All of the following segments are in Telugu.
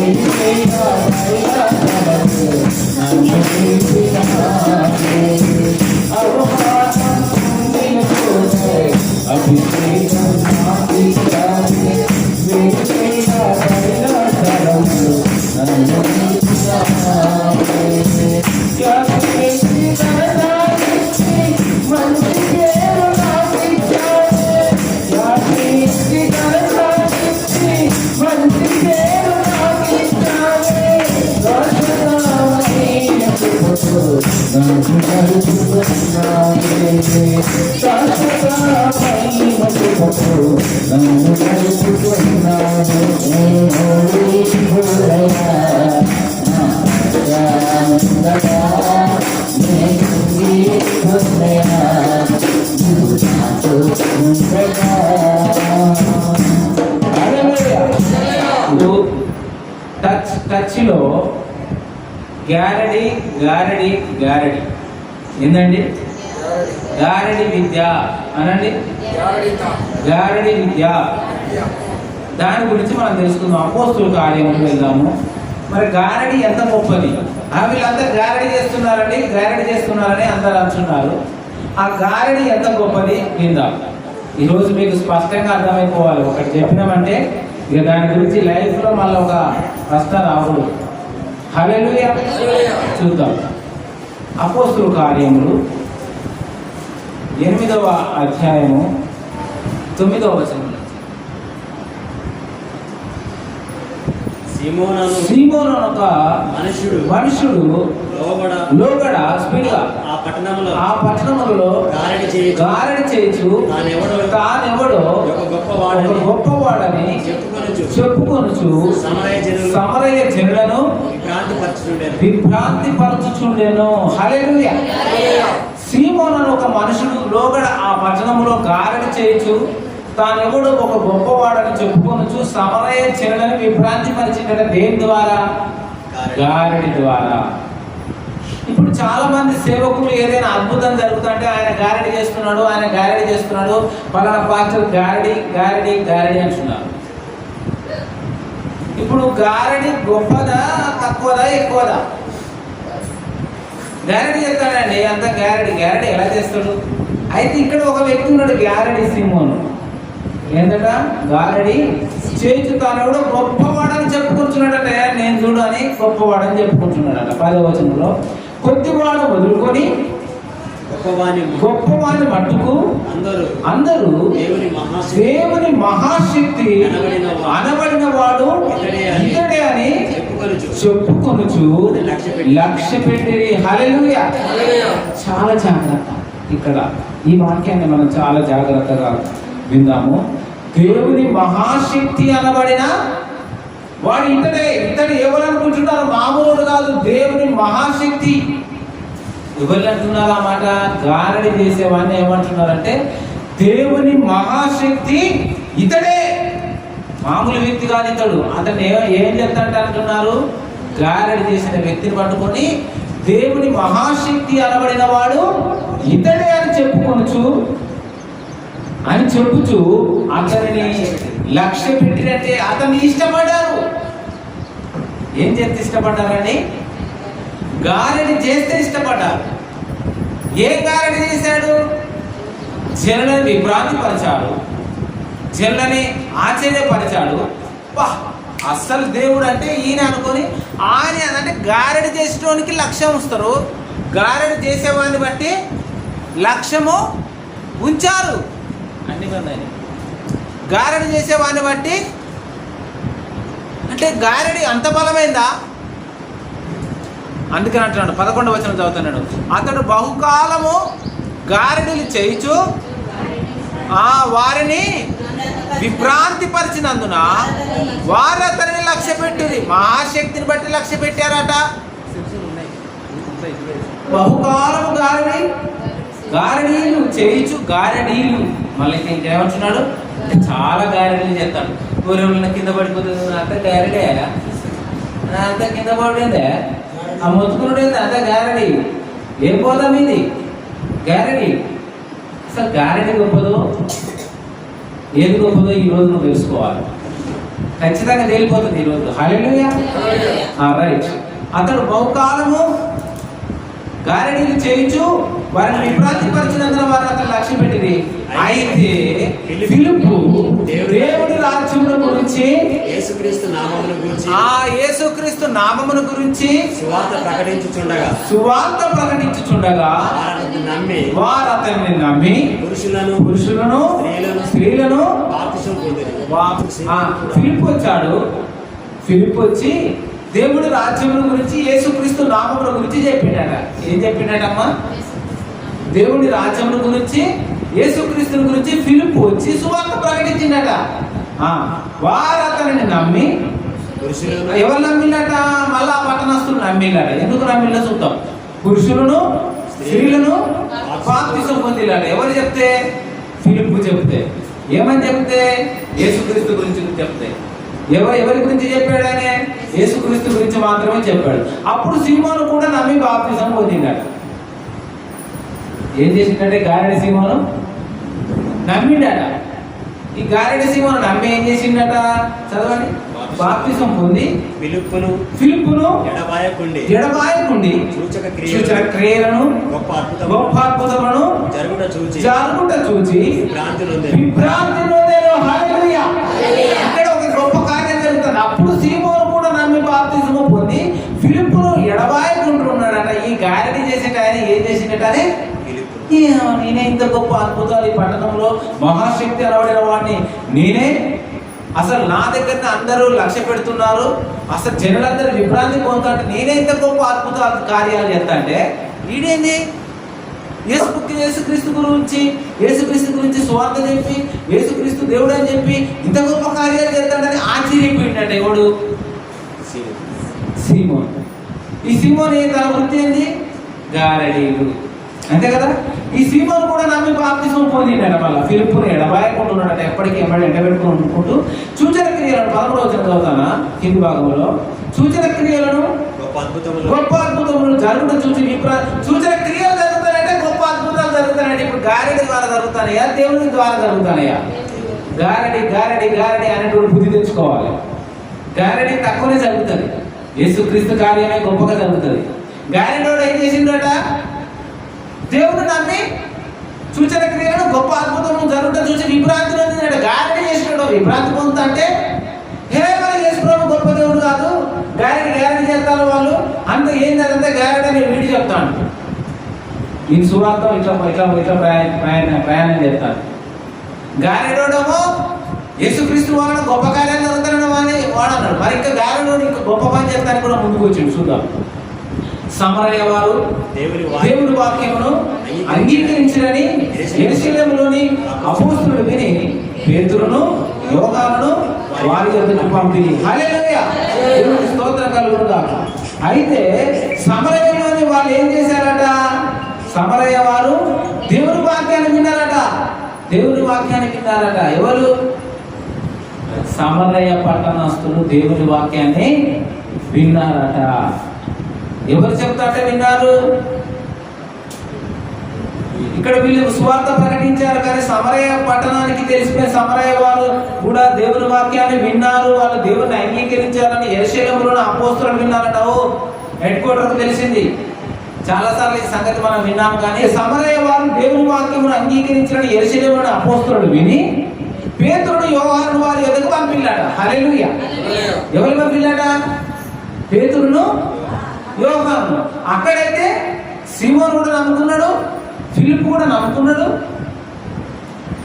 టచ్ ఏందండి? గారడి విద్య అనండి? గారడి విద్య. దాని గురించి మనం తెలుసుకుందాం. అపోస్తుల కార్యములకు వెళ్దాము. మరి గారడి ఎంత గొప్పది? ఆ వీళ్ళంతా గారడి చేస్తున్నారండి. గారడి చేస్తున్నారని అందరు అంటున్నారు. ఆ గారడి ఎంత గొప్పది? విందాం. ఈరోజు మీకు స్పష్టంగా అర్థమైపోవాలి. ఒకటి చెప్పినామంటే ఇక దాని గురించి లైఫ్లో మళ్ళీ ఒక ప్రశ్న రాకూడదు. హల్లెలూయా. చూద్దాం. అపోస్తుల కార్యములు ఎనిమిదవ అధ్యాయము తొమ్మిదవ వచనం సీమోనను ఒక మనుషుడు మనుషుడు లోబడ లోగడ స్పీడ్గా ఆ పట్టణంలో ఆ పట్టణములలో గారడి చేయి గారడి చేయొచ్చు తానెవడో తానెవడో ఒక గొప్పవాడని గొప్పవాడని చెప్పుకొనుచు. చెప్పుకొనుచు సమరయ జనులు సమరయ జనులను విభ్రాంతి పరచుచుండెను విభ్రాంతి పరచుచుండెను హల్లెలూయా. సీమోన్ ఒక మనుషుడు లోగడ ఆ పట్టణంలో గారడి చేయొచ్చు తానెవడు ఒక గొప్పవాడని చెప్పుకొనొచ్చు సమరయ చెరులను విభ్రాంతి పరిచిందట దేని ద్వారా? గారడి ద్వారా. చాలా మంది సేవకులు ఏదైనా అద్భుతం జరుగుతుంటే ఆయన గారడి చేస్తున్నాడు ఆయన గారడి చేస్తున్నాడు పలానా పాస్టర్ గారడి గారడి గారడి అంటున్నారు. ఇప్పుడు గారడి గొప్పదా తక్కువదా ఎక్కువదా? గారడి చేస్తాడండి అంత గారడి గ్యారెడీ ఎలా చేస్తాడు? అయితే ఇక్కడ ఒక వ్యక్తి ఉన్నాడు గారడి సింహోను. ఏంటట గారడి చేచు తాను కూడా గొప్పవాడని చెప్పుకుంటున్నాడట. నేను చూడు అని గొప్పవాడని చెప్పుకుంటున్నాడట. పదవచనంలో. కొద్దివాడు వదులుకొని గొప్పవాని గొప్పవాడిని మట్టుకు అందరూ అందరూ దేవుని మహాశక్తి దేవుని మహాశక్తి అనబడిన వాడు ఇతడే అని చెప్పుకొనుచు. లక్ష్య పెట్టి. హల్లెలూయా. చాలా జాగ్రత్త ఇక్కడ ఈ వాక్యాన్ని మనం చాలా జాగ్రత్తగా విందాము. దేవుని మహాశక్తి అనబడిన వాడు ఇంతనే ఇతడు ఎవరు అనుకుంటున్నారు మామూలు కాదు దేవుని మహాశక్తి. ఎవరు అంటున్నారు ఆ మాట? గారడి చేసేవాడిని ఏమంటున్నారంటే దేవుని మహాశక్తి ఇతడే. మామూలు వ్యక్తి కాదు ఇతడు. అతను ఏం చెప్తాడు అంటున్నారు? గారడి చేసిన వ్యక్తిని పట్టుకొని దేవుని మహాశక్తి అనబడిన వాడు ఇతడే అని చెప్పుకొనొచ్చు అని చెప్పుచు అతనిని లక్ష్య పెట్టినట్టే అతన్ని ఇష్టపడ్డారు. ఏం చేస్తే ఇష్టపడ్డారని? గారెడి చేస్తే ఇష్టపడ్డారు. ఏం గారెడి చేశాడు? జనులను విభ్రాంతిపరిచాడు జనులని ఆశ్చర్యపరిచాడు. వా అస్సలు దేవుడు అంటే ఈయన అనుకొని ఆయన అంటే గారెడి చేసేటోనికి లక్ష్యం ఉంచుతారు. గారెడి చేసేవాడిని బట్టి లక్ష్యము ఉంచారు. అన్ని ఉన్నాయి గారెడి చేసేవాడిని బట్టి అంటే గారెడి అంత బలమైందా? అందుకని అంటున్నాడు పదకొండవ వచనం చదువుతున్నాడు. అతడు బహుకాలము గారెడీలు చేయుచు ఆ వారిని విభ్రాంతి పరిచినందున వారు అతనిని లక్ష్య పెట్టింది మహాశక్తిని బట్టి లక్ష్య పెట్టారట. బహుకాలము గారడి గారడీలు చేయించు గారడీలు. మళ్ళీ ఇంకేమంటున్నాడు? చాలా గారడీలు చేస్తాడు. ఊరేళ్ళ కింద పడిపోతుంది అంత గారడే? అంత కింద పడిందే? ఆ మొత్తుకున్నాడు అంత గారడి. ఏం పోదాం ఇది? గారడి. అసలు గారడి గొప్పదో? ఏది గొప్పదో ఈ రోజు నువ్వు తెలుసుకోవాలి. ఖచ్చితంగా తేలిపోతుంది ఈరోజు హల్లెలూయా. రైట్. అతడు బహుకాలము గారడీలు చేయించు వారిని విభ్రాంతిపరిచినందున వారు అతను లక్ష్య పెట్టింది అయితే ఫిలిప్పు దేవుడి రాజ్యముల గురించి యేసుక్రీస్తు నామమును గురించి ఆ యేసుక్రీస్తు నామమును గురించి సువార్త ప్రకటించుచుండగా సువార్త ప్రకటించుచుండగా నమ్మి వారు అతన్ని నమ్మి పురుషులను పురుషులను స్త్రీలను స్త్రీలను ఫిలిప్ వచ్చాడు. ఫిలిప్ వచ్చి దేవుడి రాజ్యముల గురించి యేసుక్రీస్తు నామముల గురించి చెప్పిండట. ఏం చెప్పిండటమ్మా? దేవుడి రాజ్యముల గురించి యేసుక్రీస్తుని గురించి పిలుపు వచ్చి సువార్త ప్రకటించిండట. వారు అతనిని నమ్మి ఎవరు నమ్మిండట? మళ్ళా పట్టణస్తులు నమ్మిండట. ఎందుకు నమ్మిండ చూద్దాం. పురుషులను స్త్రీలను బాప్తిసం పొందిలాట ఎవరు చెప్తే? ఫిలిప్ చెప్తే. ఏమని చెప్తే? యేసుక్రీస్తు గురించి చెప్తే. ఎవరు ఎవరి గురించి చెప్పాడు ఆయన? యేసుక్రీస్తు గురించి మాత్రమే చెప్పాడు. అప్పుడు సీమోను కూడా నమ్మి బాప్తిసం పొందిండట ఏం చేసిందంటే గారెడి సీమోను? నమ్మిండట. ఈ గారెడి సీమోను నమ్మి ఏం చేసిండట? చదవండి. బాప్తిసం పొంది పిలుపును ఫిలిప్పును ఎడబాయకుండి ఎడబాయకుండి సూచక క్రియలను గొప్ప అద్భుతము గొప్ప అద్భుతములను జరుగుట చూచి జారుకుంట చూచి విభ్రాంతి నొందెను. హల్లెలూయా. అప్పుడు సీమోను కూడా నమ్మి బాప్తిజము పొంది ఫిలిప్పును ఎడబాయకుంటున్నాడట. ఈ గారిని చేసేట ఆయన ఏం ఏమో నేనే ఇంత గొప్ప అద్భుతాలు ఈ పట్టణంలో మహాశక్తి అనబడిన వాడిని నేనే అసలు నా దగ్గరనే అందరూ లక్ష్య పెడుతున్నారు. అసలు జనులందరూ విభ్రాంతి పొందుతుంటే నేనే ఇంత గొప్ప అద్భుత కార్యాలు చేస్తా అంటే వీడేంది యేసుక్రీస్తు యేసుక్రీస్తు గురించి యేసుక్రీస్తు గురించి స్వార్థ చెప్పి యేసుక్రీస్తు దేవుడు అని చెప్పి ఇంత గొప్ప కార్యాలు చేస్తాడని ఆశ్చర్యపోయిందంటే ఎవడు? సీమోన్. ఈ సీమోన్ ఏ తన వృత్తి ఏంది గారడీలు అంతే కదా? ఈ సీమోన్ కూడా నమ్మి బాప్తిసం పొందిండట మళ్ళీ. ఫిలిప్పుని ఎడబాయకుండా ఉన్నాడట ఎప్పటికీ ఎమ్మడి ఎండబెట్టుకుని ఉండుకుంటూ సూచన క్రియలను పదమూడవ వచ్చిన చదువుతానా? కింది భాగంలో. సూచన క్రియలను గొప్ప అద్భుతములు. గొప్ప అద్భుతములు జరుగుతూ చూసి సూచన క్రియలు అద్భుతాలు ఇప్పుడు గారెడి ద్వారా జరుగుతానయ్యా దేవుని ద్వారా జరుగుతానయ్యా గారడి గారడి గారడి అనేటువంటి బుద్ధి తెచ్చుకోవాలి. గారడి తక్కువనే జరుగుతుంది. యేసుక్రీస్తు కార్యమే గొప్పగా జరుగుతుంది. గారెడోడు ఏం చేసిండట? దేవుడు నమ్మి సూచన క్రియలను గొప్ప అద్భుతము జరుగుతా చూసి విభ్రాంతి పొందినాడు గారడి చేసినాడు విభ్రాంతి పొందుతంటే హే మన యేసుప్రభు గొప్ప దేవుడు కాదు. గారడి గారడి చేస్తారు వాళ్ళు. అంత ఏం జరిగితే గారడి అని వీడి చెప్తాను ఈ సువార్తం ఇట్లా ఇట్లా ఇట్లా ప్రయాణ ప్రయాణ ప్రయాణం చేస్తాను గారెడోడేమో యేసుక్రీస్తు వాడు గొప్ప కార్యాలు జరుగుతాడని వాడి వాడన్నాడు. మరి ఇంకా గారెడోడు ఇంకా గొప్ప పని చేస్తానికి కూడా ముందుకు వచ్చిండు. చూద్దాం. సమరయ్య వారు దేవుని దేవుని వాక్యమును అంగీకరించడని ఎరుశలేములోని అపోస్తులు విని పేతురును యోగాలను వారి యొద్దకు పంపిణీ స్తోత్రం కలుగును గాక. అయితే సమరయ్యలోని వాళ్ళు ఏం చేశారట? సమరయ్య వారు దేవుని వాక్యాన్ని విన్నారట. దేవుని వాక్యాన్ని విన్నారట. ఎవరు? సమరయ్య పట్టణస్తులు దేవుని వాక్యాన్ని విన్నారట. ఎవరు చెప్తారట విన్నారు? ఇక్కడ వీళ్ళు సువార్త ప్రకటించారు కానీ సమరయ పట్టణానికి తెలిసిపోయిన సమరయ వారు కూడా దేవుని వాక్యాన్ని విన్నారు. వాళ్ళు దేవుని అంగీకరించారని ఎరుశలంలోని అపోస్తులు విన్నారట. ఓ హెడ్ క్వార్టర్ తెలిసింది. చాలా సార్లు ఈ సంగతి మనం విన్నాం కానీ సమరయ వారు దేవుని వాక్యమును అంగీకరించారని ఎరుశలంలోని అపోస్తులు విని పేతురుడు యోహాను వారి ఎదుగు పంపిల్లాట హల్లెలూయా. ఎవరు పంపిల్లాట పేతురును యోహాను అక్కడైతే సిమోన్ కూడా నమ్ముకున్నాడు ఫిలిప్ కూడా నమ్ముకున్నాడు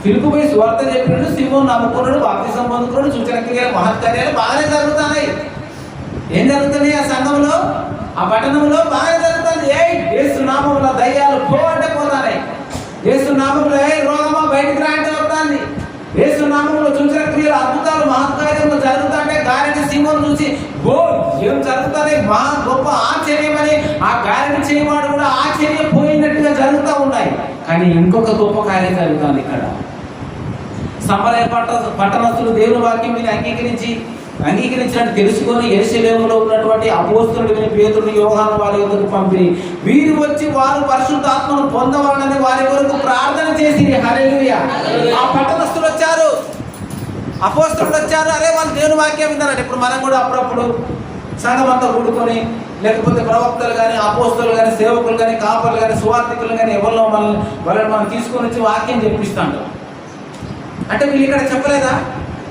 ఫిలిప్ పోయి సువార్త చెప్పినాడు సిమోన్ నమ్ముకున్నాడు బాప్తిసం పొందుకున్నాడు సూచన క్రియలు మహత్కార్యాలు బాగానే జరుగుతున్నాయి. ఏం జరుగుతున్నాయి ఆ సంఘంలో? ఆ పట్టణంలో బాగా జరుగుతుంది. ఏ యేసు నామంలో దయ్యాలు పో అంటే పోతాయి యేసు నామంలో ఏ రోగమా బయటికి రా అంటే వస్తుంది. ఏసు నామంలో క్రియలు అద్భుతాలు మహత్కార్యములు జరుగుతుంటే గారెని సింహం చూసి గో ఏం జరుగుతుంది? మా గొప్ప ఆశ్చర్యమని ఆ గారెని చేయవాడు కూడా ఆశ్చర్యం పోయినట్టుగా జరుగుతూ ఉన్నాయి. కానీ ఇంకొక గొప్ప కార్యం జరుగుతుంది ఇక్కడ. సమరయ పట్ట పట్టణస్తులు దేవుని వాక్యం మీద అంగీకరించి అంగీకరించినట్టు తెలుసుకొని ఎరుసలేములో ఉన్నటువంటి అపోస్తులుడు విని పేతుని యోహాను వారి వద్దకు పంపిణీ వీరు వచ్చి వారు పరిశుద్ధాత్మను పొందవాలని వారి కొరకు ప్రార్థన చేసి హల్లెలూయా. ఆ పట్టణస్తులు వచ్చారు. అపోస్తులు వచ్చారు. అరే వాళ్ళు దేవుని వాక్యం విన్నారంట. ఇప్పుడు మనం కూడా అప్పుడప్పుడు సంఘం అంతా కూడుకొని లేకపోతే ప్రవక్తలు కానీ అపోస్తులు కానీ సేవకులు కానీ కాపర్లు కానీ సువార్థికులు కానీ ఎవరిలో మనల్ని వాళ్ళని మనం తీసుకొని వచ్చి వాక్యం చెప్పిస్తాం అంటే వీళ్ళు ఇక్కడ చెప్పలేదా?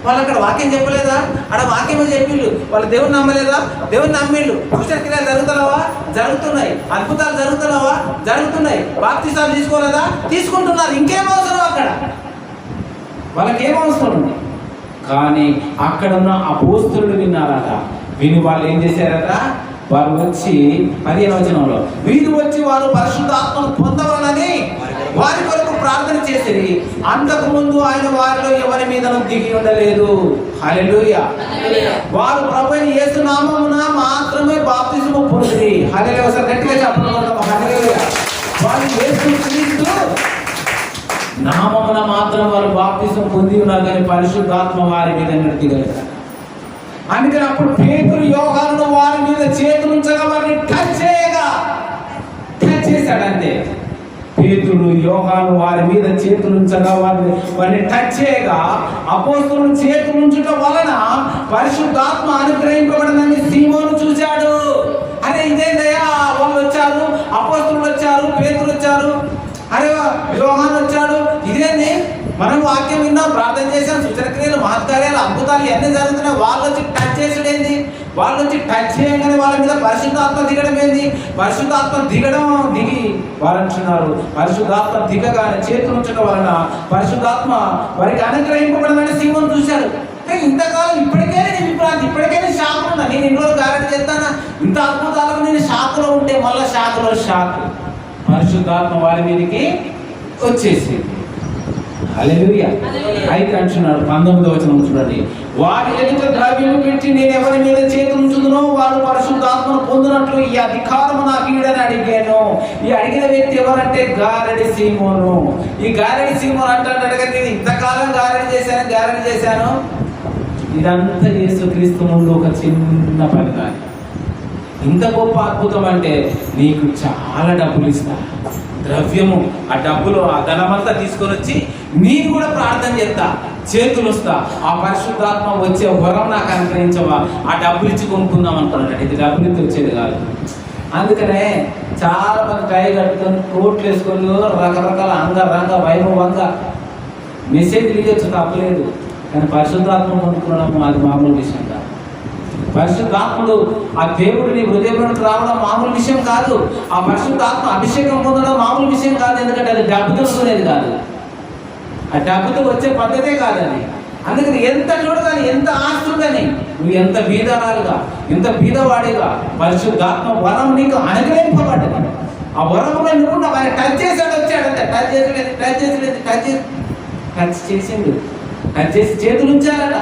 వాళ్ళు అక్కడ వాక్యం చెప్పలేదా? అక్కడ వాక్యమే చెప్పిండు వాళ్ళు దేవుని నమ్మలేదా? దేవుని నమ్మిళ్ళు. సూచన క్రియలు జరుగుతున్నావా జరుగుతున్నాయి. అద్భుతాలు జరుగుతున్నావా జరుగుతున్నాయి. బాప్తిసాలు తీసుకోలేదా? తీసుకుంటున్నారు. ఇంకేం అవసరం అక్కడ? వాళ్ళకి ఏం అవసరం? ఉంది కానీ అక్కడ ఉన్న అపోస్తులు విన్నారట. విని వాళ్ళు ఏం చేశారట? వారు వచ్చి పదిహేను వచనంలో వీరు వచ్చి వారు పరిశుద్ధాత్మను పొందవాలని వారి కొరకు ప్రార్థన చేసిరి అంతకు ముందు ఆయన వారిలో ఎవరి మీద దిగి ఉండలేదు? వారు ప్రభుని యేసు నామమున మాత్రమే బాప్తిసము పొందిరి. హల్లెలూయా. ఒకసారి గట్టిగా చెప్పడం వారు క్రీస్తు నామమున మాత్రం వారు బాప్తిసం పొంది ఉన్నారు కానీ పరిశుద్ధాత్మ వారి మీద నడిగలరు అందుకని అప్పుడు పేతురు యోగాలను వారి మీద చేతులు ఉంచగా వారిని టచ్ చేయగా టచ్ చేశాడు అంతే పేతుడు యోగాను వారి మీద చేతులు ఉంచగా వారిని వారిని టచ్ చేయగా అపోస్తులు చేతులు ఉంచటం వలన పరిశుద్ధాత్మ అనుగ్రహింపబడిందని సీమోను చూశాడు. అరే ఇదేందయ్యా వాళ్ళు వచ్చారు అపోస్తులు వచ్చారు పేతులు వచ్చారు. అరే యోహాన్ వచ్చాడు. ఇదేంది? మనం వాక్యం విన్నాం ప్రార్థన చేసాం సూచన క్రియలు మహత్కార్యాలు అద్భుతాలు ఎన్ని జరుగుతున్నాయి. వాళ్ళు వచ్చి టచ్ చేసుడు ఏంది వాళ్ళు వచ్చి టచ్ చేయగానే వాళ్ళ మీద పరిశుద్ధాత్మ దిగడం ఏంది? పరిశుద్ధాత్మ దిగడం దిగి వారంటున్నారు. పరిశుద్ధాత్మ దిగగానే చేతులు ఉంచడం వలన పరిశుద్ధాత్మ వారికి అనుగ్రహింపబడమని సింహం చూశారు. ఇంతకాలం ఇప్పటికే నేను విభ్రాంతి ఇప్పటికే నేను షాక్ ఉన్నా. నేను ఇన్ని రోజులు గ్యారెంటీ చేస్తానా? ఇంత అద్భుతాలకు నేను షాకులో ఉంటే మళ్ళీ షాకులో షాక్ పరిశుద్ధాత్మ వారి మీదకి వచ్చేసింది. హల్లెలూయా. అయితే అంటున్నాడు పంతొమ్మిది వచనం చూడండి. వారి ఎదుట ద్రవ్యం పెట్టి నేను ఎవరి మీద చేతి ఉంచుదునో వారు పరిశుద్ధాత్మను పొందినట్లు ఈ అధికారం నాకు ఈడని అడిగాను. ఈ అడిగిన వ్యక్తి ఎవరంటే గారడి సీమోను. ఈ గారడి సీమోను అంటాడు కదా నేను ఇంతకాలం గారడి చేశాను గారడి చేశాను. ఇదంతా యేసుక్రీస్తు ముందు ఒక చిన్న పని కానీ ఇంత గొప్ప అద్భుతం అంటే నీకు చాలా డబ్బులు ఇస్తా. ద్రవ్యము ఆ డబ్బులు ఆ ధనమంతా తీసుకొని వచ్చి నేను కూడా ప్రార్థన చేస్తా చేతులు వస్తా. ఆ పరిశుద్ధాత్మ వచ్చే వరం నాకు అనుగ్రహించవా? ఆ డబ్బులు ఇచ్చి కొనుక్కుందాం అనుకున్నాడు ఇది డబ్బులు ఇచ్చి వచ్చేది కాదు. అందుకనే చాలా మంది టై కట్టుకొని కోట్లు వేసుకొని రకరకాల అంగరంగ వైభవంగా మెసేజ్ ఇవ్వచ్చు తప్పలేదు. కానీ పరిశుద్ధాత్మ కొనుక్కున్నాము అది మామూలు విషయం కాదు. పరిశుద్ధాత్ముడు ఆ దేవుడిని హృదయంలోకి రావడం మామూలు విషయం కాదు. ఆ పరిశుద్ధాత్మ అభిషేకం పొందడం మామూలు విషయం కాదు ఎందుకంటే అది డబ్బుతో వస్తున్నది కాదు. ఆ డబ్బుతో వచ్చే పద్ధతే కాదని అందుకని ఎంత చూడగాని ఎంత ఆస్తుందని నువ్వు ఎంత బీదరాలుగా ఎంత బీదవాడిగా పరిశుద్ధాత్మ వరం నీకు అనుగ్రహింపబడ్డది. ఆ వరంలో నువ్వు నా ఆయన టచ్ చేశాడు వచ్చాడంటే టచ్ చేసలేదు టచ్ చేసలేదు టచ్ చేసి టచ్ చేసిండు. టచ్ చేసి చేతులు ఉంచారట.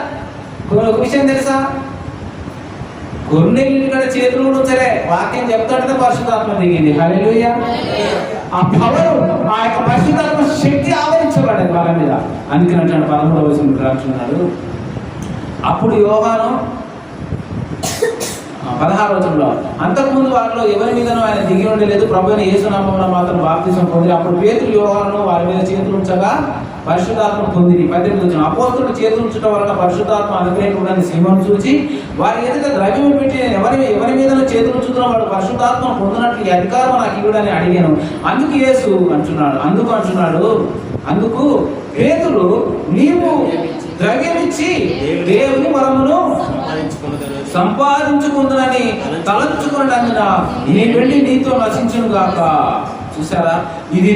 ఒక విషయం తెలుసా? గొర్రెలు కూడా చేతులు కూడా ఉంచలే వాక్యం చెప్తాడంటే పరిశుధాత్మ దిగింది. హల్లెలూయా. ఆ పవర్ ఆ యొక్క పరిశుధాత్మ శక్తి ఆవరించబడేది వాళ్ళ మీద. అందుకని అంటాడు పదమూడవ వయసు అంటున్నాడు అప్పుడు యోగాను పదహారు వచనంలో అంతకుముందు వారిలో ఎవరి మీదనో ఆయన దిగి ఉండలేదు. ప్రభుని యేసునామమున మాత్రం బాప్తిసం పొంది అప్పుడు పేతులు యోగాలను వారి మీద చేతులు ఉంచగా పరిశుధాత్మ పొందిని పద్దెనిమిది వచ్చిన అపోస్తుడు చేతులు వలన పరిశుధాత్మ అనుగ్రహించడానికి సింహం చూచి వారి ఎదుట ద్రవ్యం పెట్టి నేను ఎవరి ఎవరి మీద చేతులు వాడు పరిశుధాత్మ పొందినట్లు అధికారం నాకు ఇవ్వడని అడిగాను. అందుకు యేసు అంటున్నాడు అందుకు అంటున్నాడు అందుకు పేతులు నీవు ద్రవ్యమిచ్చి దేవుని వరమును సంపాదించుకుందని తలంచుకున్నాడు అందున నీ వెళ్ళి నీతో నశించను గాక చూసారా ఇది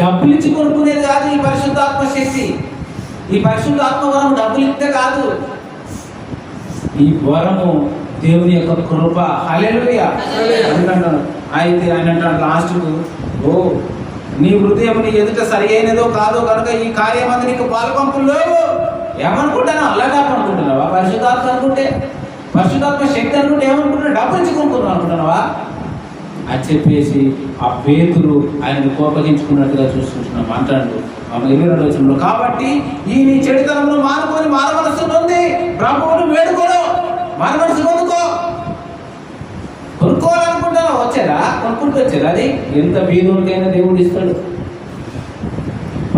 డబ్బులు ఇచ్చి కొనుక్కునేది కాదు ఈ పరిశుద్ధాత్మ శక్తి. ఈ పరిశుద్ధాత్మ వరం డబ్బులు ఇస్తే కాదు. ఈ వరము దేవుని యొక్క కృప. అంటున్నాడు అయితే ఆయన అంటాడు లాస్ట్కు ఓ నీ హృదయం నీ ఎదుట సరి అయినదో కాదో కనుక ఈ కార్యం అంతా నీకు పాలపంపులు లేవు. ఏమనుకుంటాను అలాగే అనుకుంటున్నావా? పరిశుద్ధాత్మ అనుకుంటే పరిశుద్ధాత్మ శక్తి అనుకుంటే ఏమనుకుంటున్నావు? డబ్బు ఇచ్చి కొనుక్కుంటున్నావు అనుకుంటున్నావా? అని చెప్పేసి ఆ పేతురు ఆయన కోపగించుకున్నట్టుగా చూస్తున్నాం అంటాడు మమ్మల్ని ఇరవై రెండు వచనంలో కాబట్టి ఈ నీ చెడుతనంలో మానుకొని మానవలసి ఉంది ప్రభువును వేడుకోను. మానవలసి కొనుక్కో కొనుక్కోవాలనుకుంటారా వచ్చారా కొనుక్కుంటూ వచ్చారా అది? ఎంత బీదోడికైనా దేవుడు ఇస్తాడు.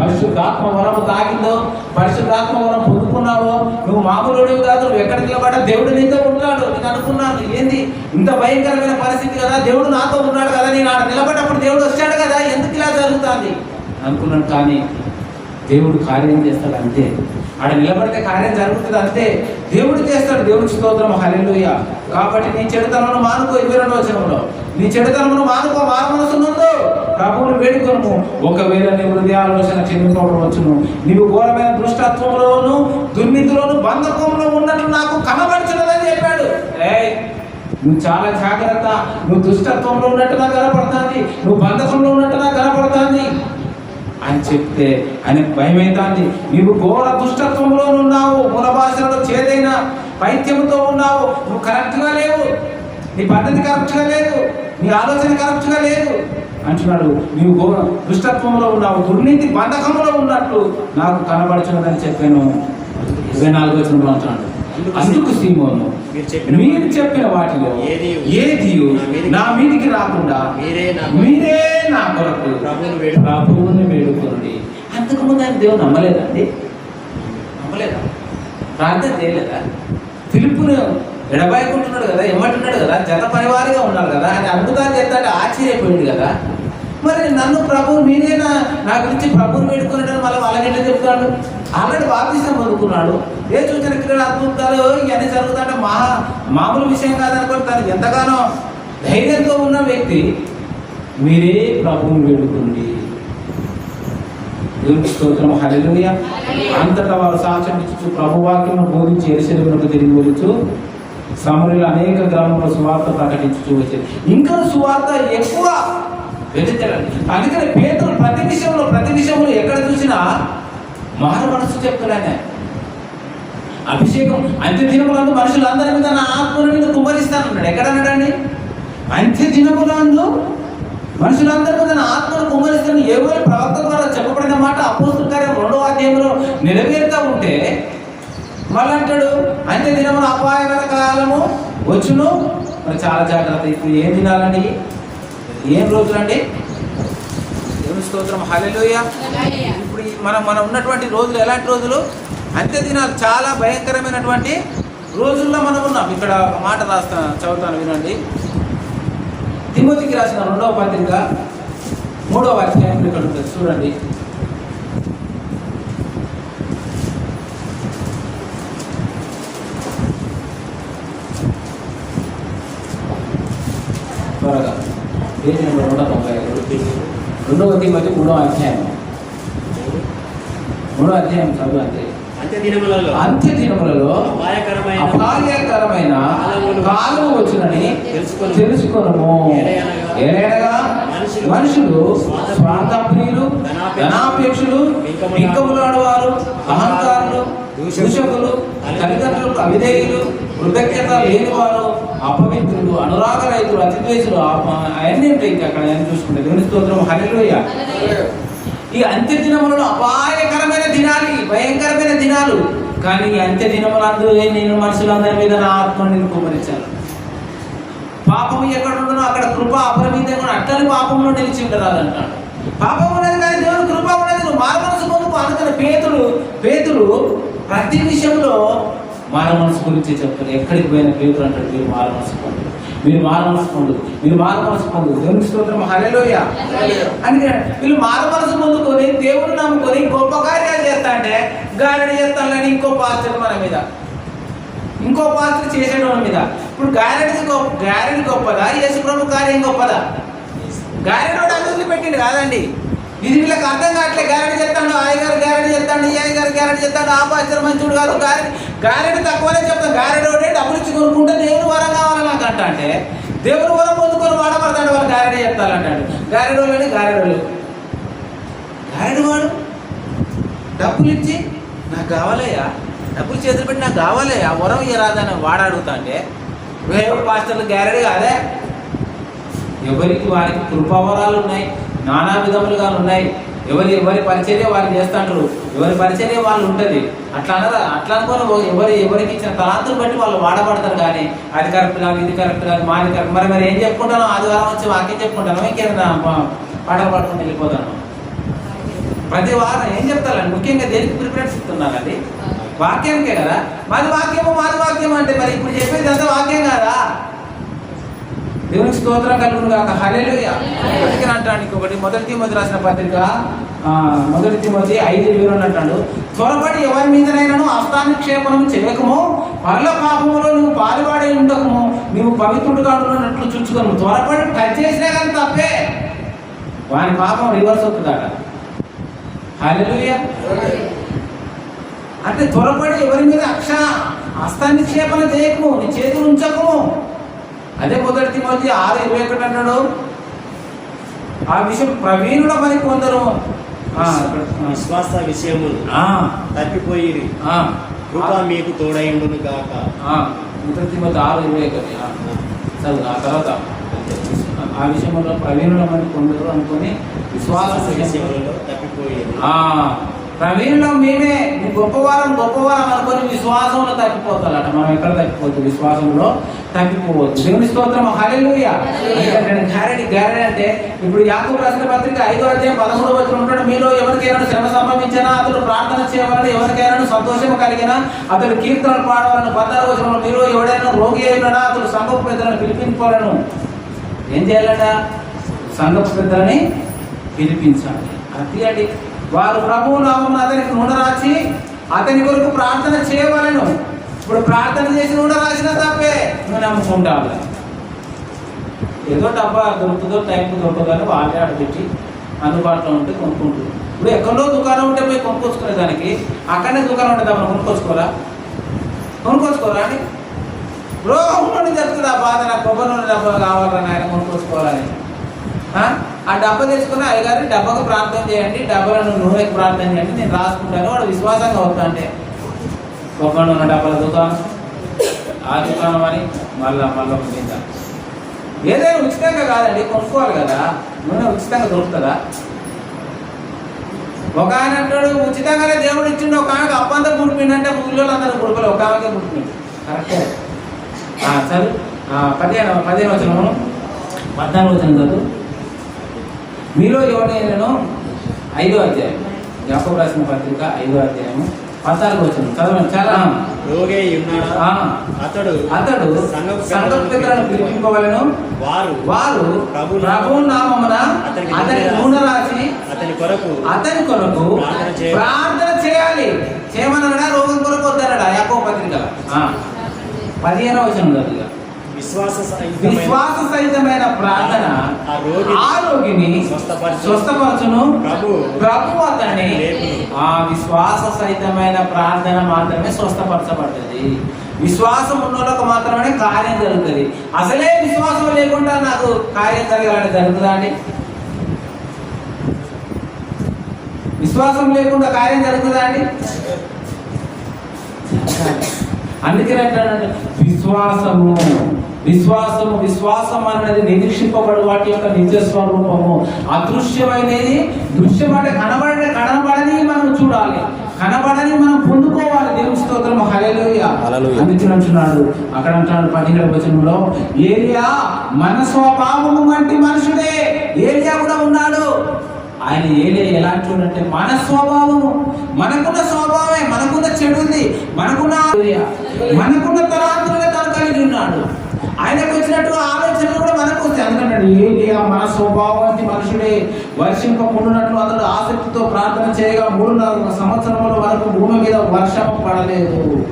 పరిశుద్ధాత్మ వరం తాగిందో పరిశుద్ధాత్మ వరం పొందుకున్నావో నువ్వు మామూలుడివి కాదు నువ్వు ఎక్కడ నిలబడ్డా దేవుడు నీతో ఉంటాడు నేను అనుకున్నాను. ఏంది? ఇంత భయంకరమైన పరిస్థితి కదా దేవుడు నాతో ఉన్నాడు కదా నేను ఆడ నిలబడ్డప్పుడు దేవుడు వచ్చాడు కదా ఎందుకు ఇలా జరుగుతుంది? అనుకున్నాను కానీ దేవుడు కార్యం చేస్తాడు అంతే ఆడ నిలబడితే కార్యం జరుగుతుంది అంతే దేవుడు చేస్తాడు దేవుడి స్తోత్రం హల్లెలూయ. కాబట్టి నీ చెడుతనం మానుకో ఇరవై రెండవ వచనంలో. నీ చెడుతనమును మానుకో మారు మనసు ప్రభువుని వేడుకొను ఒకవేళ నీ హృదయ ఆలోచన చెందుకోవచ్చును నీవు ఘోరమైన దృష్టత్వంలోను దుర్నీతిలోను బంధకంలో ఉన్నట్టు నాకు కనబడుచున్నదని చెప్పాడు. ఏయ్ నువ్వు చాలా జాగ్రత్త. నువ్వు దుష్టత్వంలో ఉన్నట్టు నాకు కనపడుతుంది. నువ్వు బంధకంలో ఉన్నట్టు నాకు కనపడుతుంది. అని చెప్తే ఆయనకు భయం అవుతుంది నీవు ఘోర దుష్టత్వంలో ఉన్నావు. మూల భాషలో చేదైన పైత్యముతో ఉన్నావు. నువ్వు కరెక్ట్గా లేవు. నీ పద్ధతి కరెక్ట్గా లేదు. నీ ఆలోచన కరెక్ట్గా లేదు. అంటున్నాడు నీవు ఘోర దుష్టత్వంలో ఉన్నావు దుర్నీతి బంధకంలో ఉన్నట్లు నాకు కనబడుచున్నదని చెప్పాను. ఇరవై నాలుగు వచ్చిన అంటున్నాడు అందుకు సీమోను మీరు చెప్పిన వాటిలో ఏదియు నా మీదికి రాకుండా మీరే నా కొరకు ప్రభువును వేడుకోండి అంతకుముందు ఆయన దేవుడు నమ్మలేదండి నమ్మలేదా? ప్రార్థన చేయలేదా? పిలుపుని ఎడబాయకుంటున్నాడు కదా ఇమ్మంటున్నాడు కదా జత పరివారిగా ఉన్నాడు కదా అని అద్భుతాలు చెప్తాడు ఆశ్చర్యపోయింది కదా. మరి నన్ను ప్రభు మీరేనా నా గురించి ప్రభుని పెట్టుకున్నాడని మళ్ళీ వాళ్ళగంటే చెప్తాడు? ఆల్రెడీ బాప్తిష్టం పొందుకున్నాడు. ఏ చూసిన క్రీడ అద్భుతాలు ఇవన్నీ జరుగుతాయంటే మహా మామూలు విషయం కాదనుకోండి తను ఎంతగానో ధైర్యంతో ఉన్న వ్యక్తి మీరే ప్రభువుని వేడుకోండి. దేవునికి స్తోత్రం. హరిలుయ అంతటా వారు సాక్ష్యం ఇచ్చు ప్రభు వాక్యమును బోధించి ఎరుసలేమునకు తిరిగి బోధించు సమరిలో అనేక గ్రామంలో సువార్త ప్రకటించుతూ వచ్చారు. ఇంకా సువార్త ఎక్కువ వెళుతారండి అందుకని పేదలు ప్రతి విషయంలో ప్రతి విషయంలో ఎక్కడ చూసినా మారు మనసు చెప్తున్నానే అభిషేకం. అంత్య దినములందు మనుషులందరి మీద నా ఆత్మల మీద కుమ్మరిస్తానన్నాడు. ఎక్కడ అన్నాడండి అంత్య దినములందు మనుషులందరి మీద నా ఆత్మను కుమరిస్తాను ఎవరి ప్రవక్త ద్వారా చెప్పబడిన మాట అపోస్తుల కార్యం రెండవ అధ్యాయంలో నెరవేరుతూ ఉంటే మళ్ళీ అంటాడు అంత్య దినమున అపాయకర కాలము వచ్చును. మరి చాలా జాగ్రత్త ఇప్పుడు ఏం దినాలండి ఏం రోజులండి? దేవుని స్తోత్రం హల్లెలూయా. ఇప్పుడు మనం మనం ఉన్నటువంటి రోజులు ఎలాంటి రోజులు? అంత్య దినాలు చాలా భయంకరమైనటువంటి రోజుల్లో మనం ఉన్నాం. ఇక్కడ ఒక మాట రాస్తా చదువుతాను వినండి. తిమోతికి రాసిన రెండవ పత్రిక మూడవ అధ్యాయం ఇక్కడ ఉంటుంది. చూడండి. నెంబర్ నూట తొంభై ఐదు రెండవ తిమోతి మూడవ అధ్యాయం మూడో అధ్యాయం చదువు అంతే అంత్య దినములలో అపాయకరమైన కాలము వచ్చునని ఏలయనగా మనుషులు మనుషులు స్వార్థప్రియులు ధనాపేక్షులు ఇంకములాడవారు అహంకారులు దూషకులు తల్లిదండ్రులు అవిధేయులు కృతజ్ఞత లేనివారు అపవిత్రులు అనురాగ రైతులు అతిద్వేషులు అవన్నీ ఉంటాయి ఇంకా అక్కడ ఏం చూసుకుంటే దేవుని స్తోత్రం. హల్లెలూయా. ఈ అంత్య దినములను అపాయకరమైన దినాలు భయంకరమైన దినాలు. కానీ ఈ అంత్య దినములందు నేను మనుషులందరి మీద నా ఆత్మ కుమరించాను. పాపం ఎక్కడ ఉండదో అక్కడ కృప అపరిమితంగా అట్టని పాపంలో నిలిచి ఉండరాదంటాడు. పాపం ఉన్నది కానీ దేవుని కృప ఉన్నది. నువ్వు అందుకని పేతులు పేతులు ప్రతి విషయంలో మార మనసు గురించి చెప్తారు ఎక్కడికి పోయిన పేతులు అంటాడు మీరు మార మనసు పొందు. మీరు మార మనసు పొందు. మీరు మార మనసు పొందు. దేవుని స్తోత్రం. హల్లెలూయా. అందుకే వీళ్ళు మార మనసు పొందుకొని దేవుడు నమ్ముకొని గొప్ప కార్యాలు చేస్తా అంటే గారడి చేస్తానని ఇంకో పాస్టర్ మన మీద. ఇంకో పాత్ర చేసేటోళ్ళ మీద. ఇప్పుడు గారెడి గొప్ప గారెడి గొప్పదా? యేసు ప్రభు కార్యం గొప్పదా? అందులో పెట్టిండు కాదండి. ఇది వీళ్ళకి అర్థం కావట్లే. గ్యారెంటీ చెప్తాడు ఆయ గారు గారెడి చెప్తాడు ఈ గారు గ్యారెంటీ చెప్తాడు ఆ పాత్ర మంచుడు కాదు. గ్యారెంటీ గ్యారెంటీ తక్కువనే చెప్తాం గారెడోడే డబ్బులు ఇచ్చి కొనుక్కుంటే దేవుని వరం కావాలి నాకు అంట అంటే దేవుని వరం పొందుకొని వాడబడతాడు వాళ్ళు గ్యారెంటీ చెప్తానంటాడు గారెడోళ్ళని గారెడోళ్ళు గ్యారెంటీ వాడు? డబ్బులు ఇచ్చి నాకు కావాలయ్యా. డబ్బులు చేతులు పెట్టి నాకు కావాలయ్యా. వరం ఇయ్యరాదని వాడు అడుగుతా అంటే వేరే పాస్టర్లు గ్యారెంటీ కాదే ఎవరికి వారికి కృపావరాలు ఉన్నాయి? నానా విధములుగా ఉన్నాయి. ఎవరి ఎవరి పరిచర్య వాళ్ళు చేస్తుంటారు ఎవరి పరిచర్య వాళ్ళు ఉంటుంది. అట్లా అనరా అట్లా అనుకోని ఎవరి ఎవరికి ఇచ్చిన తలాంతులు బట్టి వాళ్ళు వాడబడతారు కానీ అది కరెక్ట్ కాదు ఇది కరెక్ట్ కాదు మాది కరెక్ట్ మరి మరి ఏం చెప్పుకుంటాను ఆదివారం వచ్చి వాక్యం చెప్పుకుంటాను ఇంకేదైనా పాటలు పాడుకుంటూ వెళ్ళిపోతాను. ప్రతి వారం ఏం చెప్తారండి ముఖ్యంగా దేనికి ప్రిఫరెన్స్ ఇస్తున్నారండి వాక్యానికే కదా? మాది వాక్యము మాది వాక్యం అంటే మరి ఇప్పుడు చెప్పేది అంతా వాక్యం కదా? దేవునికి స్తోత్రం కలుగును కాక హల్లెలూయా. అందుకని అంటాడు ఇంకొకటి మొదటి తిమోతి రాసిన పత్రిక మొదటి తిమోతి ఐదు ఇరవై అంటాడు. త్వరపడి ఎవరి మీదనైనాను హస్తానిక్షేపణము చేయకము పర్ల పాపములో నువ్వు పాలువాడే ఉండకము నువ్వు పవిత్రుడుగా ఉన్నట్లు చూచుకోను. త్వరపడి టచ్ చేసినా కానీ తప్పే. వాని పాపం రివర్స్ అవుతుందట. హల్లెలూయా. అంటే త్వరపడి ఎవరి మీద అక్ష హస్తానిక్షేపణ చేయకము నీ చేతులు ఉంచకము. అదే మొదటి తిమోతి ఆరు ఇరవై ఒకటి అన్నాడు ఆ విషయం ప్రవీణుల మరి కొందరు. విశ్వాస విషయములు ఆ, తప్పిపోయి కృప మీకు తోడైండును గాక. ఆ, మొదటి తిమోతి ఆరు ఇరవై ఒకటి. చదువు ఆ తర్వాత ఆ విషయంలో ప్రవీణుల మరి కొందరు అనుకొని విశ్వాస విషయంలో తప్పిపోయి ప్రవీణులు మేమే గొప్పవారం గొప్పవారం అనుకొని విశ్వాసంలో తప్పిపోతారట మనం ఎక్కడ తప్పిపోవచ్చు? విశ్వాసంలో తప్పిపోవచ్చు. దేవుని స్తోత్రం హల్లెలూయా. గ్యారెంటీ గ్యారెంటీ అంటే ఇప్పుడు యాకూ రాసిన పత్రిక ఐదో అధ్యాయం పదమూడు వచ్చిన ఉంటాడు మీలో ఎవరికైనా శ్రమ సంభవించినా అతడు ప్రార్థన చేయవాలని ఎవరికైనా సంతోషం కలిగినా అతడు కీర్తనలు పాడవాలని పద్నాలుగు వచ్చిన మీరు ఎవడైనా రోగి అయినాడా అతడు సంఘపు పెద్దలను పిలిపించుకోవాలను ఏం చేయాలట? సంఘపు పెద్దలని పిలిపించాలి. అది వారు ప్రభువు నామమున అతనికి నూనె రాసి అతని కొరకు ప్రార్థన చేయవలను. ఇప్పుడు ప్రార్థన చేసి నూనె రాసిన తప్పే. నువ్వు నమ్ముకుంటావు. ఏదో డబ్బా దొరుకుతుందో టైంకి దొరకదని వాళ్ళే అడగట్టి అందుబాటులో ఉంటే కొనుక్కుంటారు ఇప్పుడు ఎక్కడో దుకాణం ఉంటే పోయి కొనుక్కొచ్చుకునే దానికి అక్కడనే దుకాణం ఉంటుంది మనం కొనుక్కొచ్చుకోరా కొనుక్కొచ్చుకోరా అండి? రోగం నుండి జరుగుతుంది? ఆ బాధ నాకు కొబ్బరి నుండి డబ్బా కావాలని ఆయన కొనుక్కొచ్చుకోవాలని. ఆ? డబ్బా తెచ్చుకుని అయ్యగారు డబ్బాకు ప్రార్థన చేయండి డబ్బాలను నూనెకి ప్రార్థన చేయండి నేను రాసుకుంటాను. వాడు విశ్వాసంగా అవుతా అంటే కొబ్బరి నూనె డబ్బాల దుకాణం ఆ దుకాణం అని మళ్ళా మళ్ళీ మీద ఏదైనా ఉచితంగా కాదండి కొనుక్కోవాలి కదా. నూనె ఉచితంగా దొరుకుతుందా? ఒక ఆయన అంటాడు ఉచితంగానే దేవుడు ఇచ్చిండు ఒక ఆమెకు అప్పంతా పుడిపిండంటే ఊళ్ళో అందరూ పుడపలు ఒక ఆమెకే పుడిపిండు కరెక్టే చదువు ఆ, పదిహేను పదిహేను వచ్చిన పద్నాలుగు వచ్చిన చదువు. మీలో ఎవరైనా ఐదో అధ్యాయం. యాకోబు రాసిన పత్రిక ఐదో అధ్యాయం పద్నాలుగు వచ్చిన చదవండి. చాలా రోగే అతడు అతడు సంఘపు సంఘ పెద్దలను పిలిపింపవలను. వారు వారు ప్రభు నామమున అతని నూనె రాసి అతని కొరకు అతని కొరకు ప్రార్థన చేయ- ప్రార్థన చేయాలి. చేయమన్నాడా రోగం కొరకు వద్దన్నాడా యాకో పత్రిక. పదిహేనవ కాదు ఇక. విశ్వాస సహితమైన విశ్వాస సహితమైన ప్రార్థన ఆ రోగిని. స్వస్థపరచును. ప్రభు లేపును. ఆ విశ్వాస సహితమైన ప్రార్థన మాత్రమే స్వస్థపరచబడ్డది. విశ్వాసం ఉన్నోళ్ళకు మాత్రమే కార్యం జరుగుతుంది. అసలే విశ్వాసం లేకుండా నాకు కార్యం జరగాలని జరుగుతుందా అండి? విశ్వాసం లేకుండా కార్యం జరుగుతుందా అండి? అందుకనే అంటాడంటే విశ్వాసము విశ్వాసము విశ్వాసం అనేది నిరీక్షింపబడు వాటి యొక్క నిజ స్వరూపము. అదృశ్యమైనది దృశ్యం అంటే కనబడే కనబడని మనం చూడాలి. కనబడని మనం పొందుకోవాలి. దేవుని స్తోత్రం హల్లెలూయా. అందుకని అంటున్నాడు. అక్కడ అంటాడు పదిహేడు వచనంలో ఏలియా మన స్వభావము వంటి మనుషుడే. ఏలియా కూడా ఉన్నాడు. ఆయన ఏలియా ఎలాంటి అంటే మన స్వభావము. మనకున్న స్వభావమే మనకున్న చెడు ఉంది మనకున్న మనకున్న తరాంతులుగా తను ఆయనకు వచ్చినట్టు ఆలోచనలు కూడా మనకు వస్తాయి. అందుకంటాడు ఆ మన స్వభావం మనుషుడే వర్షింపకుండానట్లు అతడు ఆసక్తితో ప్రార్థన చేయగా మూడున్నర సంవత్సరముల వరకు భూమి మీద వర్షం పడలేదు.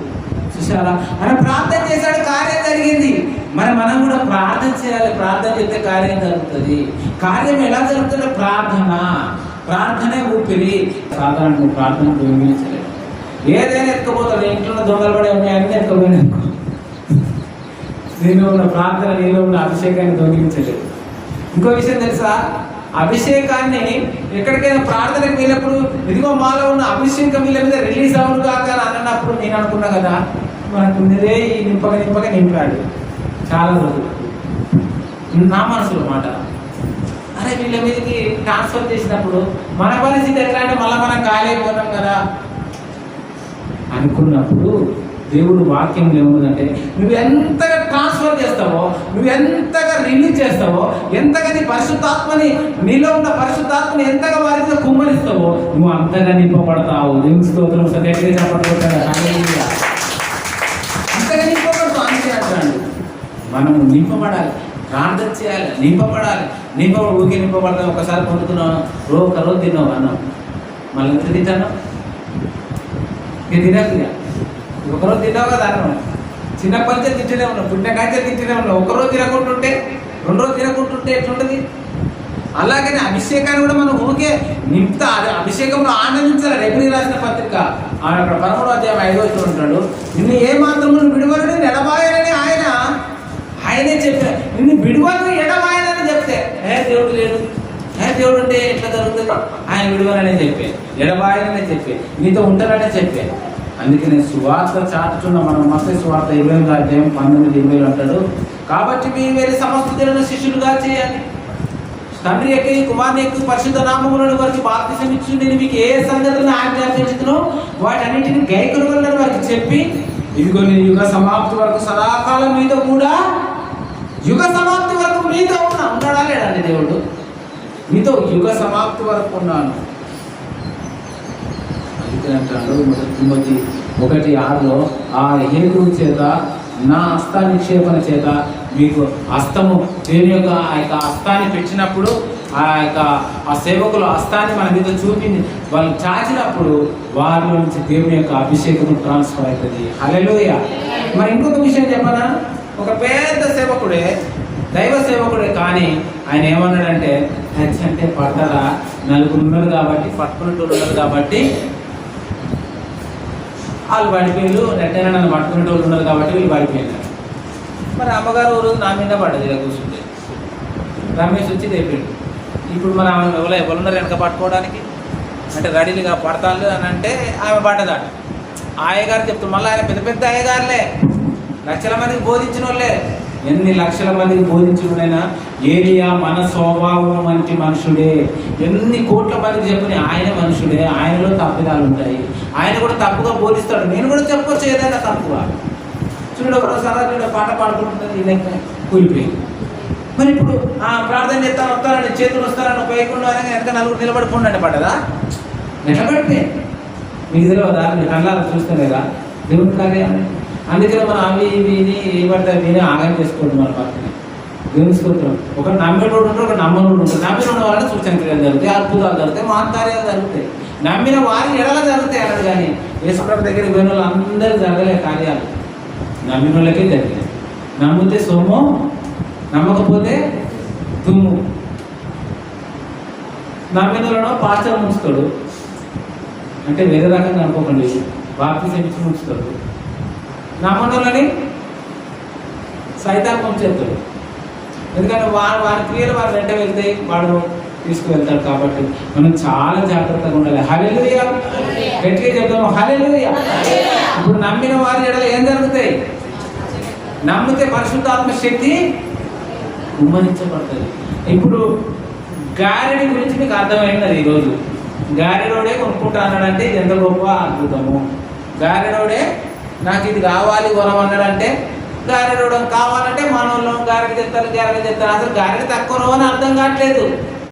చూసారా మనం ప్రార్థన చేశాడు కార్యం జరిగింది. మరి మనం కూడా ప్రార్థన చేయాలి. ప్రార్థన చేస్తే కార్యం జరుగుతుంది. కార్యం ఎలా జరుగుతుందో ప్రార్థన. ప్రార్థనే ఊపిరి. సాధారణంగా ప్రార్థన ఉపయోగించలేదు ఏదైనా ఎత్తుకుపోతాడు ఇంట్లో దొంగలు పడే ఉన్నాయి అన్నీ ఎత్తుకుపోయినాయి. నీలో ఉన్న ప్రార్థన నీలో ఉన్న అభిషేకాన్ని దొంగిలించలేదు. ఇంకో విషయం తెలుసా? అభిషేకాన్ని ఎక్కడికైనా ప్రార్థనకు వెళ్ళినప్పుడు ఇదిగో మాలో ఉన్న అభిషేకం వీళ్ళ మీద రిలీజ్ అవును కాక అని అన్నప్పుడు నేను అనుకున్నా కదా మనకు ఉన్నదే ఈ నింపక నింపక నింపాడు. చాలా రోజులు. నా మనసులో మాట. అరే వీళ్ళ మీదకి ట్రాన్స్ఫర్ చేసినప్పుడు మన పరిస్థితి ఎట్లా అంటే మళ్ళీ మనం కాలేకపోతాం కదా. అనుకున్నప్పుడు దేవుడు వాక్యం ఏముందంటే నువ్వు ఎంతగా ట్రాన్స్ఫర్ చేస్తావో నువ్వు ఎంతగా రిలీజ్ చేస్తావో ఎంతగా నీ పరిశుద్ధాత్మని నీలో ఉన్న పరిశుద్ధాత్మని ఎంతగా వారితో కుమ్మరిస్తావో నువ్వు అంతగా నింపబడతావు. దేవుని స్తోత్రం. సరిగ్గా చెప్పబడుతుంది అంతగా నింపబడతావు. అంతే అంటాడు మనము నింపబడాలి. ప్రార్థన చేయాలి. నింపబడాలి. నింప ఊకే నింపబడతాం. ఒకసారి పొందుతున్నాను రో ఒక రోజు తిన్నావు అన్నాం. మళ్ళీ ఎంత తింటాను? ఇక తినకు ఒకరోజు తిన్నావు కదా అన్నం. చిన్నప్పటి నుంచే తింటూనే ఉన్నావు. పుట్టినకాంచే తింటూనే ఉన్నావు. ఒకరోజు తినకుంటుంటే రెండు రోజులు తినకుంటుంటే ఎట్లుంటుంది? అలాగనే అభిషేకాన్ని కూడా మనం ఊరికే నింపుతా. అభిషేకంలో ఆనందించాలి. రెబిని రాసిన పత్రిక. ఆయన అక్కడ పదమూడో అధ్యాయం ఐదో వచ్చిన ఉంటాడు నిన్ను ఏ మాత్రము విడువలని ఎడబాయనని ఆయన ఆయనే చెప్పారు నిన్ను విడువలను ఎడబాయనని చెప్తే ఏ దేవుడు లేడు? ఏ దేవుడు అంటే ఎట్లా జరుగుతుంది? ఆయన విడువననే చెప్పే ఎడబాయననే చెప్పే నీతో ఉంటాననే చెప్పే. అందుకే నేను సువార్త చాటుచున్న మనం మత సువార్త ఇరవై ఎనిమిది అధ్యాయం పంతొమ్మిది ఇరవై అంటాడు కాబట్టి మీరు వేరే సమస్త శిష్యులుగా చేయాలి. తండ్రి యొక్క కుమారుని యొక్క పరిశుద్ధ నామములను వారికి బాప్తిసం ఇచ్చి నేను మీకు ఏ సంగతులను ఆజ్ఞాపించుతునో వాటన్నింటిని గైకులు వారికి చెప్పి ఇదిగో నేను యుగ సమాప్తి వరకు సదాకాలం మీతో కూడా యుగ సమాప్తి వరకు మీతో ఉన్నా ఉన్నాడా? లేడండి దేవుడు? మీతో యుగ సమాప్తి వరకు ఉన్నాను. అంటాడు మొదటి తిమ్మతి ఒకటి ఆరులో ఆ హేతువు చేత నా హస్త నిక్షేపణ చేత మీకు హస్తము దేని యొక్క ఆ యొక్క హస్తాన్ని పెట్టినప్పుడు ఆ యొక్క ఆ సేవకుల హస్తాన్ని మన మీద చూపింది వాళ్ళు చాచినప్పుడు వారి నుంచి దేవుని యొక్క అభిషేకం ట్రాన్స్ఫర్ అవుతుంది. హల్లెలూయ. మరి ఇంకొక విషయం చెప్పనా? ఒక పెద్ద సేవకుడే దైవ సేవకుడే కానీ ఆయన ఏమన్నాడంటే హెచ్ అంటే పడతారా నలుగురు ఉన్నారు కాబట్టి పట్టుకున్నట్టు ఉన్నారు కాబట్టి వాళ్ళు పడిపోయారు నెట్టైనా నన్ను పట్టుకునేటోళ్ళు ఉన్నారు కాబట్టి వీళ్ళు పడిపోయినారు. మరి అమ్మగారు ఓ రోజు నా మీద పడ్డది ఇలా కూర్చుంటే. రమేష్ వచ్చి తెప్పిండు ఇప్పుడు మన ఆమె ఎవరు ఎవరు ఉన్నారు వెనక పట్టుకోవడానికి? అంటే రెడీగా పడతాను అని అంటే ఆమె పడ్డదాట. ఆయగారు చెప్తారు మళ్ళీ ఆయన పెద్ద పెద్ద అయ్యగారులే. లక్షల మందికి బోధించిన వాళ్ళే ఎన్ని లక్షల మందికి బోధించిన ఏరియా మన స్వభావం వంటి మనుషుడే. ఎన్ని కోట్ల మందికి చెప్పని ఆయన మనుషులే ఆయనలో తప్పిదాలు ఉంటాయి. ఆయన కూడా తప్పుగా పోలిస్తాడు. నేను కూడా చెప్పొచ్చు ఏదైనా తప్పుగా. చూడు ఒకరోజు చూడ పాట పాడుకుంటుంది ఈ లెక్క కూలిపోయింది. మరి ఇప్పుడు ఆ ప్రార్థన చేస్తాను వస్తానని చేతులు వస్తానని పోయకుండా వెనక నలుగురు నిలబడుకోండి పడ్డదా? నిలబడితే మీకు తెలియదా మీరు కళ్ళారా చూస్తలేదా దేవుని కార్యం అందుకనే మనం అవి ఇవి ఇవి ఏమంటారు? విని ఆగం చేసుకోండి మన పక్కన దేవుని స్తోత్రం. ఒక నమ్మేటోడు ఉంటాడు ఒక నమ్మనోడు ఉంటాడు నమ్మిన వాళ్ళని సూచన క్రియలు జరుగుతాయి అద్భుతాలు జరుగుతాయి మహత్కార్యాలు జరుగుతాయి. నమ్మిన వారి ఎడల జరుగుతాయి అన్నది కానీ యేసుప్రభు దగ్గరికి పోయిన వాళ్ళు అందరూ జరగలే కార్యాలు. నమ్మిన వాళ్ళకే జరిగాయి నమ్మితే సోము నమ్మకపోతే తుమ్ము నమ్మిన వాళ్ళను పాస్టర్ ముంచుతాడు. అంటే వేరే రకంగా అనుకోకండి. బాప్తి సెంచి ముంచుతాడు. నమ్మటోళ్ళని సైతాపం ముంచేస్తాడు. ఎందుకంటే వాడు వారి క్రియలు వారు వెంట వెళ్తాయి వాడు తీసుకువెళ్తాడు కాబట్టి మనం చాలా జాగ్రత్తగా ఉండాలి. హలెలుయ గట్టిగా చెప్తాము హలెలుయ ఇప్పుడు నమ్మిన వారి ఎడల ఏం జరుగుతాయి? నమ్మితే పరిశుద్ధాత్మ శక్తి ఉమ్మరించబడుతుంది. ఇప్పుడు గారెడి గురించి మీకు అర్థమైనది ఈరోజు గారెడోడే కొనుక్కుంటా అన్నాడంటే ఎంత గొప్ప అద్భుతము. గారెడోడే నాకు ఇది కావాలి వరం గారెడవడం కావాలంటే మానవులను గారెడ చెప్తారు గారెడ చెప్తారు అసలు గారెడ తక్కువ అని అర్థం కావట్లేదు.